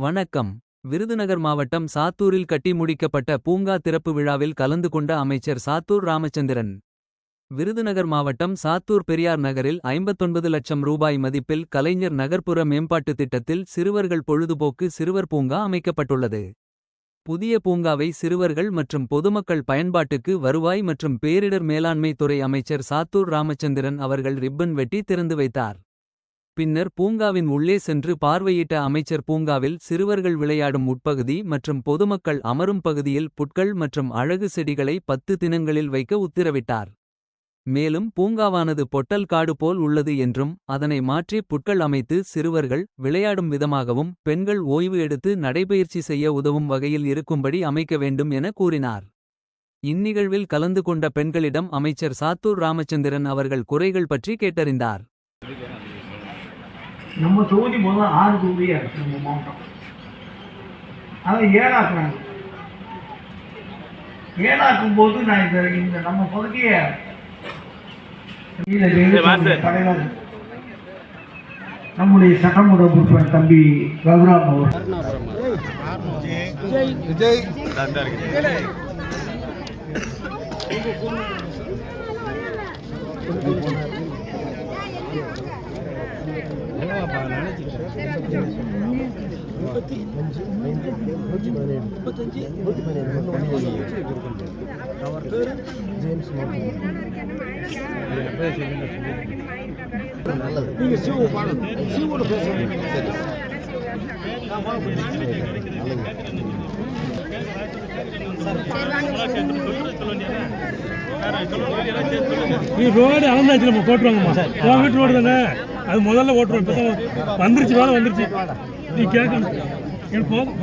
வணக்கம். விருதுநகர் மாவட்டம் சாத்தூரில் கட்டி முடிக்கப்பட்ட பூங்கா திறப்பு விழாவில் கலந்து கொண்ட அமைச்சர் சாத்தூர் ராமச்சந்திரன். விருதுநகர் மாவட்டம் சாத்தூர் பெரியார் நகரில் 59 லட்சம் ரூபாய் மதிப்பில் கலைஞர் நகர்ப்புற மேம்பாட்டுத் திட்டத்தில் சிறுவர்கள் பொழுதுபோக்கு சிறுவர் பூங்கா அமைக்கப்பட்டுள்ளது. புதிய பூங்காவை சிறுவர்கள் மற்றும் பொதுமக்கள் பயன்பாட்டுக்கு வருவாய் மற்றும் பேரிடர் மேலாண்மை துறை அமைச்சர் சாத்தூர் ராமச்சந்திரன் அவர்கள் ரிப்பன் வெட்டி திறந்து வைத்தார். பின்னர் பூங்காவின் உள்ளே சென்று பார்வையிட்ட அமைச்சர் பூங்காவில் சிறுவர்கள் விளையாடும் உட்பகுதி மற்றும் பொதுமக்கள் அமரும் பகுதியில் புட்கள் மற்றும் அழகு செடிகளை பத்து தினங்களில் வைக்க உத்தரவிட்டார். மேலும் பூங்காவானது பொட்டல் காடு போல் உள்ளது என்றும் அதனை மாற்றி புட்கள் அமைத்து சிறுவர்கள் விளையாடும் விதமாகவும் பெண்கள் ஓய்வு எடுத்து நடைபயிற்சி செய்ய உதவும் வகையில் இருக்கும்படி அமைக்க வேண்டும் என கூறினார். இந்நிகழ்வில் கலந்து கொண்ட பெண்களிடம் அமைச்சர் சாத்தூர் ராமச்சந்திரன் அவர்கள் குறைகள் பற்றி கேட்டறிந்தார். நம்ம தொகுதி முதல்ல ஆறு தொகுதியா இருக்கு நம்ம மாவட்டம். அதை ஏழாக்குறாங்க. ஏழாக்கும் போது நான் இந்த இந்த நம்ம பகுதியை தலைவர் நம்முடைய சட்டமன்ற உறுப்பினர் தம்பி ரகுராம் அவர் நீ ரோடு அளந்தாச்சு நம்ம போட்டுருவாங்கம்மா. உன் வீட்டு ரோடு தானே? அது முதல்ல ஓட்டுருவோம் இப்போ தான் வந்துருச்சு வேலை வந்துருச்சு. நீ கேட்கணும் எனக்கு போதும்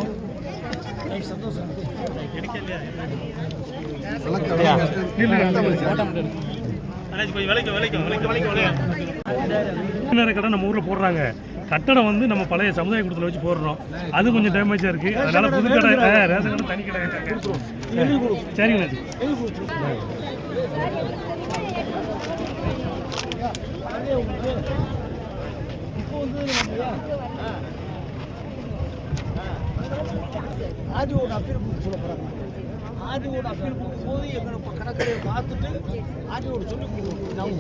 கடை நம்ம ஊரில் போடுறாங்க. கட்டடம் வந்து நம்ம பழைய சமுதாய கூடத்தில் வச்சு போடுறோம். அது கொஞ்சம் டேமேஜாக இருக்கு. அதனால புது கடை ரேஷன் கடை தனி கடை சரிங்க ஆர்டிஓட அப்பீல் புக் சொல்ல போறாங்க ஆர்டிஓட அப்பீல் புக் போது எங்களை கடற்கரையை பார்த்துட்டு ஆர்டிஓட சொல்லி கொடுக்கணும்